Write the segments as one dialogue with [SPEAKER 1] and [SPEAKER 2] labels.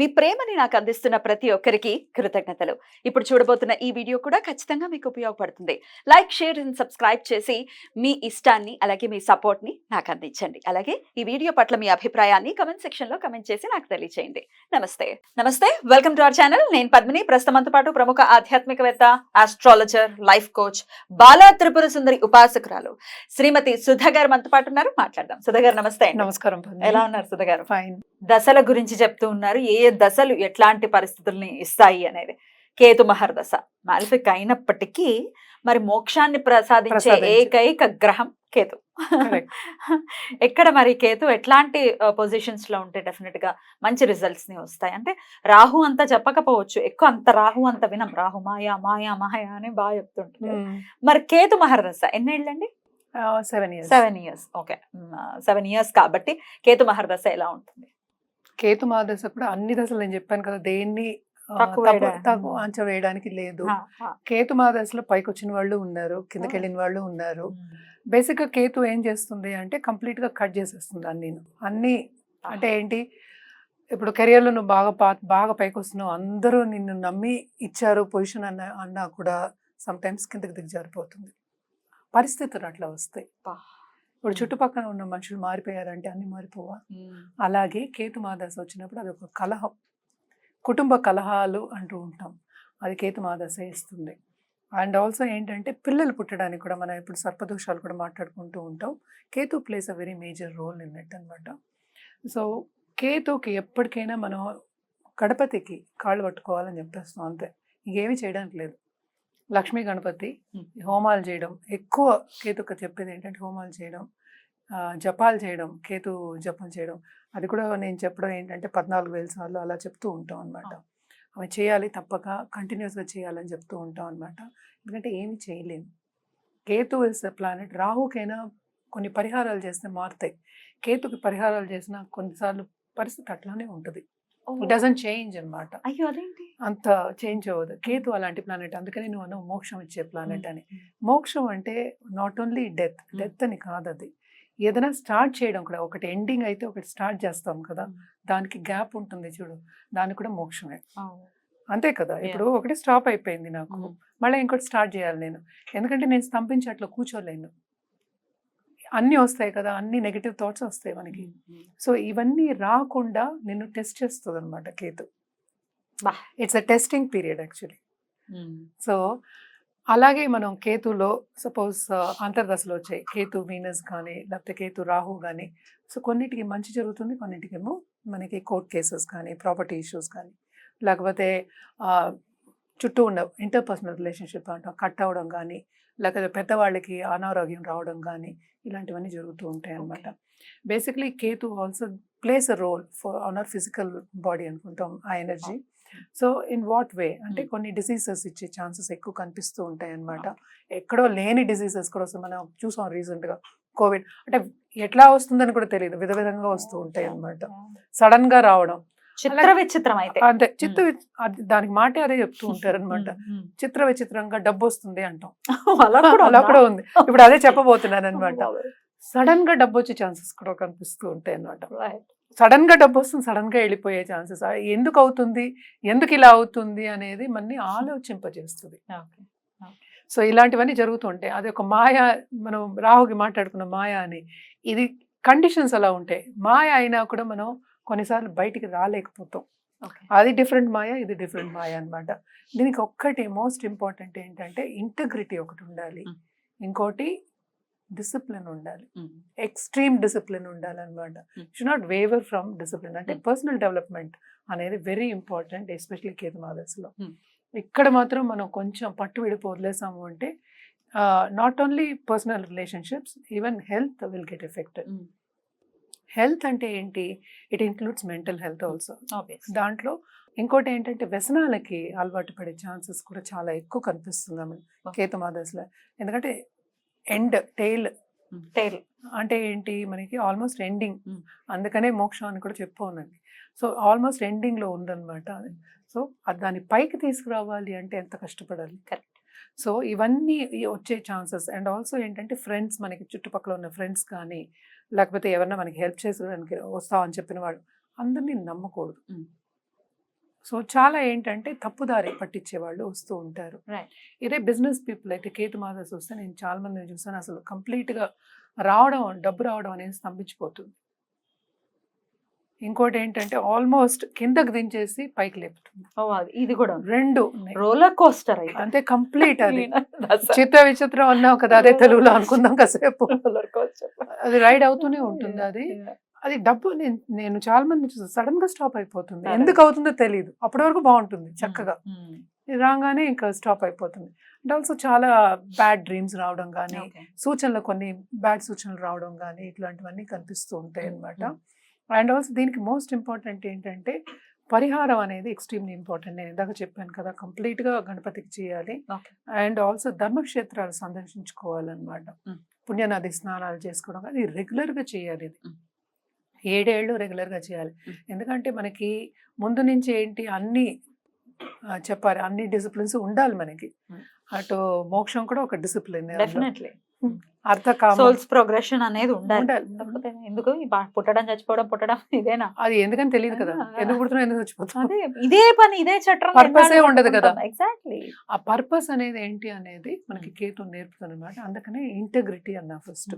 [SPEAKER 1] మీ ప్రేమని నాకు అందిస్తున్న ప్రతి ఒక్కరికి కృతజ్ఞతలు. ఇప్పుడు చూడబోతున్న ఈ వీడియో కూడా ఖచ్చితంగా మీకు ఉపయోగపడుతుంది. లైక్ షేర్ అండ్ సబ్స్క్రైబ్ చేసి మీ ఇష్టాన్ని అలాగే మీ సపోర్ట్ని నాకు అందించండి. అలాగే ఈ వీడియో పట్ల మీ అభిప్రాయాన్ని కమెంట్ సెక్షన్లో కమెంట్ చేసి నాకు తెలియజేయండి నమస్తే. నమస్తే. Welcome to our channel. నేను పద్మిని. ప్రస్తుతంతో పాటు ప్రముఖ ఆధ్యాత్మికవేత్త astrologer life coach Bala Tripura Sundari ఉపాసకురాలు Shrimati Sudha garu మనతో పాటు ఉన్నారు. మాట్లాడదాం. సుధ గారు నమస్తే.
[SPEAKER 2] నమస్కారం
[SPEAKER 1] ఎలా ఉన్నారు సుధ గారు?
[SPEAKER 2] ఫైన్
[SPEAKER 1] దశల గురించి చెప్తూ ఉన్నారు. ఏ ఏ దశలు ఎట్లాంటి పరిస్థితుల్ని ఇస్తాయి అనేది. కేతు మహర్ దశ. మాలిఫిక్ అయినప్పటికీ మరి మోక్షాన్ని ప్రసాదించే. ఏకైక గ్రహం కేతు. ఎక్కడ మరి కేతు ఎట్లాంటి పొజిషన్స్లో ఉంటే డెఫినెట్గా మంచి రిజల్ట్స్ని వస్తాయి. అంటే రాహు అంత చెప్పకపోవచ్చు. ఎక్కువ అంత రాహు అంత వినం. రాహు మాయా మాయా మాయా అని బాగా చెప్తుంటారు మరి కేతు మహర్ దశ ఎన్నేళ్ళండి?
[SPEAKER 2] Seven years
[SPEAKER 1] seven years okay seven years కాబట్టి కేతు మహర్ దశ ఎలా ఉంటుంది?
[SPEAKER 2] కేతు మా దశ కూడా అన్ని దశలు నేను చెప్పాను కదా దేన్ని
[SPEAKER 1] తక్కువ
[SPEAKER 2] అంచ వేయడానికి లేదు. కేతు మా దశలో పైకి వచ్చిన వాళ్ళు ఉన్నారు కిందకి. వెళ్ళిన వాళ్ళు ఉన్నారు. బేసిక్గా కేతు ఏం చేస్తుంది అంటే కంప్లీట్గా కట్ చేసేస్తుంది అన్ని. అన్ని అంటే ఏంటి ఇప్పుడు career లో నువ్వు బాగా పా బాగా పైకి వస్తున్నావు అందరూ నిన్ను నమ్మి ఇచ్చారు పొజిషన్ అన్న అన్నా కూడా సమ్ టైమ్స్ కిందకి దిగజారిపోతుంది పరిస్థితులు అట్లా వస్తాయి. ఇప్పుడు చుట్టుపక్కల ఉన్న మనుషులు మారిపోయారంటే అన్ని మారిపోవా. అలాగే కేతు మాదశ వచ్చినప్పుడు అది ఒక కలహం. కుటుంబ కలహాలు అంటూ ఉంటాం. అది కేతు మాదశ ఇస్తుంది. అండ్ ఆల్సో ఏంటంటే పిల్లలు పుట్టడానికి కూడా మనం ఇప్పుడు సర్పదోషాలు కూడా మాట్లాడుకుంటూ ఉంటాం. Ketu plays a very major role in it అనమాట సో కేతుకి ఎప్పటికైనా మనం గణపతికి కాళ్ళు పట్టుకోవాలని చెప్పేస్తాం అంతే. ఇంకేమీ చేయడానికి లేదు. లక్ష్మీ గణపతి. హోమాలు చేయడం. ఎక్కువ కేతుక చెప్పేది ఏంటంటే హోమాలు చేయడం. జపాలు చేయడం కేతు జపం చేయడం. అది కూడా నేను చెప్పడం ఏంటంటే పద్నాలుగు వేల సార్లు అలా చెప్తూ ఉంటాం అనమాట అవి చేయాలి తప్పక కంటిన్యూస్గా చేయాలని చెప్తూ ఉంటాం అనమాట ఎందుకంటే ఏమి చేయలేము. Ketu is the planet. రాహుకైనా కొన్ని పరిహారాలు చేస్తే మారుతాయి. కేతుకి పరిహారాలు చేసినా కొన్నిసార్లు పరిస్థితి అట్లానే ఉంటుంది. ఇట్ డజంట్ చేంజ్ అన్నమాట.
[SPEAKER 1] అయ్యో! అదేంటి?
[SPEAKER 2] అంత చేంజ్ అవ్వదు. కేతు అలాంటి ప్లానెట్. అందుకని నువ్వు మోక్షం ఇచ్చే ప్లానెట్ అని. మోక్షం అంటే నాట్ ఓన్లీ డెత్. డెత్ అని కాదు అది ఏదైనా స్టార్ట్ చేయడం కూడా ఒకటి ఎండింగ్ అయితే ఒకటి స్టార్ట్ చేస్తాం కదా. దానికి గ్యాప్ ఉంటుంది చూడు దానికి కూడా మోక్షమే. అంతే కదా ఇప్పుడు ఒకటి స్టాప్ అయిపోయింది నాకు. మళ్ళీ ఇంకోటి స్టార్ట్ చేయాలి నేను ఎందుకంటే నేను స్తంభించి అట్లా కూర్చోలేను అన్నీ వస్తాయి కదా అన్ని నెగిటివ్ థాట్స్ వస్తాయి మనకి. సో ఇవన్నీ రాకుండా నిన్ను టెస్ట్ చేస్తుంది అనమాట Ketu. It's a testing period actually. So అలాగే మనం కేతులో సపోజ్ అంతర్దశలో వచ్చాయి. కేతు వీనస్ కానీ లేకపోతే కేతు రాహు కానీ సో కొన్నిటికి మంచి జరుగుతుంది కొన్నిటికేమో మనకి కోర్ట్ కేసెస్ కానీ ప్రాపర్టీ ఇష్యూస్ కానీ లేకపోతే చుట్టూ ఉన్న ఇంటర్పర్సనల్ రిలేషన్షిప్ అంటాం కట్ అవ్వడం కానీ లేకపోతే పెద్దవాళ్ళకి అనారోగ్యం రావడం కానీ ఇలాంటివన్నీ జరుగుతూ ఉంటాయి అన్నమాట. Basically Ketu also plays a role for on our physical body అనుకుంటాం ఆ energy. So in what way? అంటే. కొన్ని డిసీజెస్ ఇచ్చే ఛాన్సెస్ ఎక్కువ కనిపిస్తూ ఉంటాయి అన్నమాట ఎక్కడో లేని డిసీజెస్ కూడా వస్తాయి మనం చూసాం రీసెంట్గా కోవిడ్. అంటే ఎట్లా వస్తుందని కూడా తెలియదు విధ విధంగా వస్తూ ఉంటాయి అన్నమాట సడన్గా రావడం.
[SPEAKER 1] చిత్ర విచిత్రం అయితే.
[SPEAKER 2] అంతే. అది- దానికి మాటే అదే చెప్తూ ఉంటారు అనమాట. చిత్ర విచిత్రంగా డబ్బు వస్తుంది అంటాం.
[SPEAKER 1] అలా కూడా ఉందా?
[SPEAKER 2] ఇప్పుడు అదే చెప్పబోతున్నాను అనమాట. సడన్గా డబ్బు వచ్చే ఛాన్సెస్ కూడా కనిపిస్తూ ఉంటాయి అన్నమాట
[SPEAKER 1] Right.
[SPEAKER 2] సడన్గా డబ్బు వస్తుంది సడన్గా వెళ్ళిపోయే ఛాన్సెస్ ఎందుకు అవుతుంది ఎందుకు ఇలా అవుతుంది అనేది మనని ఆలోచింపజేస్తుంది. సో ఇలాంటివన్నీ జరుగుతుంటాయి అది ఒక మాయ మనం రాహుకి మాట్లాడుకున్న మాయ అని ఇది కండిషన్స్ అలా ఉంటాయి మాయ అయినా కూడా మనం కొన్నిసార్లు బయటికి రాలేకపోతాం. అది డిఫరెంట్ మాయ ఇది డిఫరెంట్ మాయ అన్నమాట దీనికి ఒక్కటి మోస్ట్ ఇంపార్టెంట్ ఏంటంటే ఇంటగ్రిటీ ఒకటి ఉండాలి. ఇంకోటి డిసిప్లిన్ ఉండాలి. ఎక్స్ట్రీమ్ డిసిప్లిన్ ఉండాలన్నమాట. Should not waver from discipline అంటే. పర్సనల్ డెవలప్మెంట్ అనేది వెరీ ఇంపార్టెంట్ ఎస్పెషలీ కేతు మాదర్స్లో. ఇక్కడ మాత్రం మనం కొంచెం పట్టు విడిపో వదిలేసాము అంటే not only personal relationships even health will get affected. Health అంటే ఏంటి it includes mental health also. దాంట్లో ఇంకోటి ఏంటంటే వ్యసనాలకి అలవాటు పడే ఛాన్సెస్ కూడా చాలా ఎక్కువ కనిపిస్తుంది ఆమె. కేతు మాదర్స్లో ఎందుకంటే ఎండ్ టైల్.
[SPEAKER 1] Tail.
[SPEAKER 2] అంటే ఏంటి మనకి ఆల్మోస్ట్ ఎండింగ్. అందుకనే మోక్షం అని కూడా చెప్పుకోనండి సో ఆల్మోస్ట్ ఎండింగ్లో ఉందన్నమాట సో అది దాన్ని పైకి తీసుకురావాలి అంటే ఎంత కష్టపడాలి
[SPEAKER 1] Correct.
[SPEAKER 2] సో ఇవన్నీ వచ్చే ఛాన్సెస్ అండ్ ఆల్సో ఏంటంటే ఫ్రెండ్స్ మనకి చుట్టుపక్కల ఉన్న ఫ్రెండ్స్ కానీ లేకపోతే ఎవరన్నా మనకి హెల్ప్ చేసేదానికి వస్తామని చెప్పిన వాళ్ళు అందరినీ నమ్మకూడదు. సో చాలా ఏంటంటే తప్పుదారి పట్టించే వాళ్ళు వస్తూ ఉంటారు. ఇదే బిజినెస్ పీపుల్ అయితే కేతు మాదర్స్ వస్తే నేను చాలా మందిని చూసాను అసలు కంప్లీట్గా రావడం డబ్బు రావడం అనేది స్తంభించిపోతుంది. ఇంకోటి ఏంటంటే ఆల్మోస్ట్ కిందకు దించేసి పైకి లేపుతుంది.
[SPEAKER 1] ఇది కూడా
[SPEAKER 2] రెండు.
[SPEAKER 1] రోలర్ కోస్టర్ అయితే.
[SPEAKER 2] అంతే కంప్లీట్ అది. చిత్ర విచిత్రం అన్నావు కదా అదే తెలుగులో అనుకుందాం కాసేపు. అది రైడ్ అవుతూనే ఉంటుంది అది. అది డబ్బు నేను నేను చాలా మంది చూసాను సడన్గా స్టాప్ అయిపోతుంది. ఎందుకు అవుతుందో తెలియదు అప్పటి వరకు బాగుంటుంది చక్కగా రాగానే ఇంకా స్టాప్ అయిపోతుంది అండ్ ఆల్సో చాలా బ్యాడ్ డ్రీమ్స్ రావడం కానీ. సూచనలు కొన్ని బ్యాడ్ సూచనలు రావడం కానీ ఇట్లాంటివన్నీ కనిపిస్తూ ఉంటాయి
[SPEAKER 1] mm.
[SPEAKER 2] అండ్ ఆల్సో దీనికి మోస్ట్ ఇంపార్టెంట్ ఏంటంటే పరిహారం అనేది ఎక్స్ట్రీమ్లీ ఇంపార్టెంట్ నేను ఇందాక చెప్పాను కదా complete గా గణపతికి చేయాలి. And also ధర్మక్షేత్రాలు సందర్శించుకోవాలన్నమాట. పుణ్యనది స్నానాలు చేసుకోవడం అది regular గా చేయాలి ఇది. ఏడేళ్ళు regular గా చేయాలి. ఎందుకంటే మనకి ముందు నుంచి ఏంటి అన్ని చెప్పాలి అన్ని డిసిప్లిన్స్ ఉండాలి మనకి. అటు మోక్షం కూడా ఒక డిసిప్లిన్
[SPEAKER 1] డెఫినెట్లీ
[SPEAKER 2] అర్థ కామ.
[SPEAKER 1] సోల్స్ ప్రోగ్రెషన్ అనేది ఉండాలి. లేకపోతే ఎందుకు పుట్టడం చచ్చిపోవడం పుట్టడం ఇదేనా?
[SPEAKER 2] అది ఎందుకని తెలియదు కదా. ఎందుకు పుడుతున్నా ఎందుకు చచ్చిపోతాం
[SPEAKER 1] అదే ఇదే పని ఇదే చట్టం
[SPEAKER 2] ఏ ఉండదు కదా.
[SPEAKER 1] ఎగ్జాక్ట్లీ
[SPEAKER 2] ఆ పర్పస్ అనేది ఏంటి అనేది మనకి కేతు నేర్పుతుంది అనమాట అందుకనే ఇంటగ్రిటీ అన్న ఫస్ట్.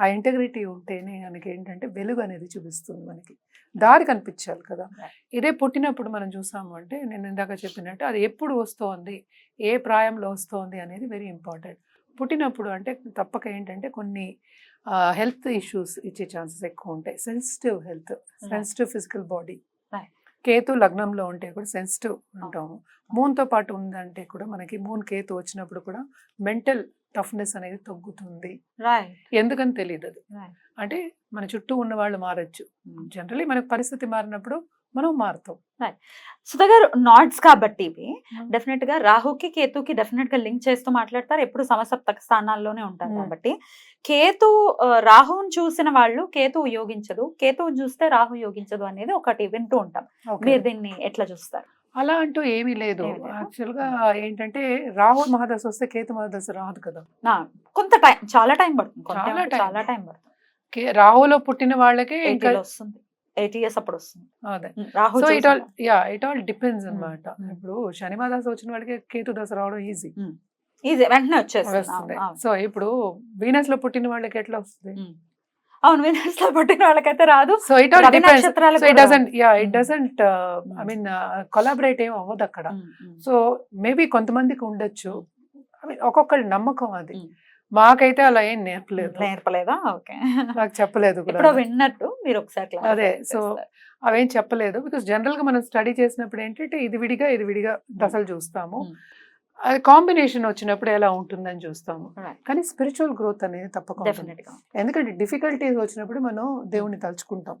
[SPEAKER 2] ఆ ఇంటగ్రిటీ ఉంటేనే మనకి ఏంటంటే వెలుగు అనేది చూపిస్తుంది మనకి. దారి కనిపించాలి కదా. ఇదే పుట్టినప్పుడు మనం చూసాము అంటే నేను ఇందాక చెప్పినట్టు అది ఎప్పుడు వస్తోంది? ఏ ప్రాయంలో వస్తోంది అనేది వెరీ ఇంపార్టెంట్. పుట్టినప్పుడు అంటే తప్పక ఏంటంటే కొన్ని హెల్త్ ఇష్యూస్ ఇచ్చే ఛాన్సెస్ ఎక్కువ ఉంటాయి. Sensitive health sensitive physical body. Ketu లగ్నంలో ఉంటే కూడా సెన్సిటివ్ ఉంటాము. మూన్తో పాటు ఉందంటే కూడా మనకి మూన్ కేతు వచ్చినప్పుడు కూడా మెంటల్ టఫ్నెస్ అనేది తగ్గుతుంది. ఎందుకని తెలియదు అది. అంటే మన చుట్టూ ఉన్న వాళ్ళు మారచ్చు జనరలీ మనకి పరిస్థితి మారినప్పుడు మనం మారుతాం.
[SPEAKER 1] సుధా గారు నాట్స్ కాబట్టి ఇవి
[SPEAKER 2] Hmm.
[SPEAKER 1] డెఫినెట్గా రాహుకి కేతుకి డెఫినెట్గా లింక్ చేస్తూ మాట్లాడతారు. ఎప్పుడు సమసప్తక స్థానాల్లోనే ఉంటారు
[SPEAKER 2] Hmm.
[SPEAKER 1] కాబట్టి. కేతు రాహువుని చూసిన వాళ్ళు కేతు యోగించదు. కేతువుని చూస్తే రాహు యోగించదు అనేది ఒకటి వింటూ ఉంటాం. మీరు దీన్ని ఎట్లా చూస్తారు?
[SPEAKER 2] అలా అంటూ ఏమీ లేదు? యాక్చువల్గా ఏంటంటే రాహు మహాదశ వస్తే కేతు మహాదశ రాదు కదా.
[SPEAKER 1] కొంత టైం చాలా టైం పడుతుంది.
[SPEAKER 2] చాలా
[SPEAKER 1] టైం. పడుతుంది.
[SPEAKER 2] రాహులో పుట్టిన వాళ్ళకే ఇంకా
[SPEAKER 1] వస్తుంది. ఎయిటీ ఇయర్స్ అప్పుడు వస్తుంది
[SPEAKER 2] అదే so it all. Yeah it all depends అన్నమాట. ఇప్పుడు శని మహాదశ వచ్చిన వాళ్ళకి కేతు దశ రావడం ఈజీ
[SPEAKER 1] ఈజీ వెంటనే వచ్చేస్తుంది.
[SPEAKER 2] సో ఇప్పుడు వీనస్లో పుట్టిన వాళ్ళకి ఎట్లా వస్తుంది.
[SPEAKER 1] అవును వినర్స్లో పుట్టిన వాళ్ళకైతే రాదు
[SPEAKER 2] so it all depends so it doesn't yeah it. Doesn't I mean collaborate ఏం అవ్వదు అక్కడ. సో మేబీ కొంతమందికి ఉండొచ్చు ఐ మీన్ ఒక్కొక్కరి నమ్మకం అది. మాకైతే అలా ఏం నేర్పలేదు.
[SPEAKER 1] నేర్పలేదా? ఓకే.
[SPEAKER 2] నాకు చెప్పలేదు కూడా
[SPEAKER 1] విన్నట్టు మీరు ఒకసారి
[SPEAKER 2] అదే,
[SPEAKER 1] చేస్తారు.
[SPEAKER 2] అవేం చెప్పలేదు. బికాస్ జనరల్గా మనం స్టడీ చేసినప్పుడు ఏంటంటే ఇది విడిగా ఇది విడిగా దశలు చూస్తాము. అది కాంబినేషన్ వచ్చినప్పుడు ఎలా ఉంటుందని చూస్తాము. కానీ స్పిరిచువల్ గ్రోత్ అనేది తప్పకుండా ఎందుకంటే డిఫికల్టీస్ వచ్చినప్పుడు మనం దేవుణ్ణి తలుచుకుంటాం.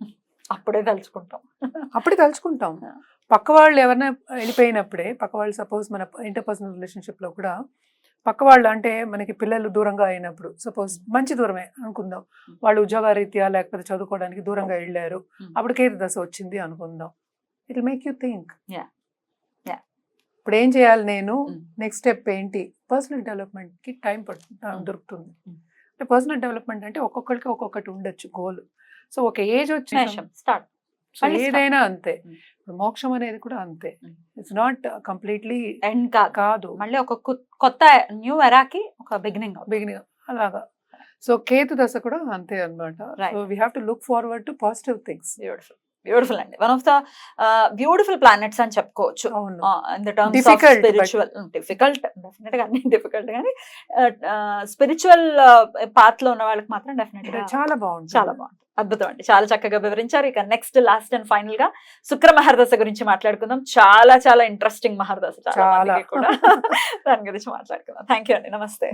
[SPEAKER 1] అప్పుడే తలుచుకుంటాం.
[SPEAKER 2] అప్పుడే తలుచుకుంటాం. పక్క వాళ్ళు ఎవరైనా వెళ్ళిపోయినప్పుడే పక్క వాళ్ళు సపోజ్ మన ఇంటర్పర్సనల్ రిలేషన్షిప్లో కూడా పక్క వాళ్ళు అంటే మనకి పిల్లలు దూరంగా అయినప్పుడు సపోజ్ మంచి దూరమే అనుకుందాం. వాళ్ళు ఉద్యోగ రీత్యా లేకపోతే చదువుకోవడానికి దూరంగా వెళ్ళారు. అప్పుడు కేతు దశ వచ్చింది అనుకుందాం. It make you think. ఇప్పుడు ఏం చేయాలి నేను. నెక్స్ట్ స్టెప్ ఏంటి? పర్సనల్ డెవలప్మెంట్కి టైం పడుతుంది. దొరుకుతుంది. అంటే పర్సనల్ డెవలప్మెంట్ అంటే ఒక్కొక్కరికి ఒక్కొక్కటి ఉండొచ్చు గోల్ సో ఒక ఏజ్ వచ్చి
[SPEAKER 1] స్టార్ట్.
[SPEAKER 2] ఏదైనా అంతే. మోక్షం అనేది కూడా అంతే. ఇట్స్ నాట్ కంప్లీట్లీ
[SPEAKER 1] ఎండ్ కాదు. మళ్ళీ ఒక కొత్త న్యూ ఎరాకి ఒక బిగినింగ్
[SPEAKER 2] బిగినింగ్ అలాగా. సో కేతు దశ కూడా అంతే అన్నమాట.
[SPEAKER 1] Right.
[SPEAKER 2] So we have to look forward to positive things
[SPEAKER 1] beautiful beautiful అండి. One of the beautiful planets అని చెప్పుకోవచ్చు.
[SPEAKER 2] అవును.
[SPEAKER 1] In the terms of spiritual difficult డెఫినెట్గా అన్ని డిఫికల్ట్ కానీ స్పిరిచువల్ పాత్లో ఉన్న వాళ్ళకి మాత్రం డెఫినెట్గా
[SPEAKER 2] చాలా బాగుంటుంది.
[SPEAKER 1] చాలా బాగుంది అద్భుతం అండి చాలా చక్కగా వివరించారు. ఇక నెక్స్ట్ లాస్ట్ అండ్ ఫైనల్గా శుక్ర మహర్దశ గురించి మాట్లాడుకుందాం. చాలా చాలా ఇంట్రెస్టింగ్ మహర్దశ చాలా కూడా. దాని గురించి మాట్లాడుకుందాం. థ్యాంక్ యూ అండి. నమస్తే.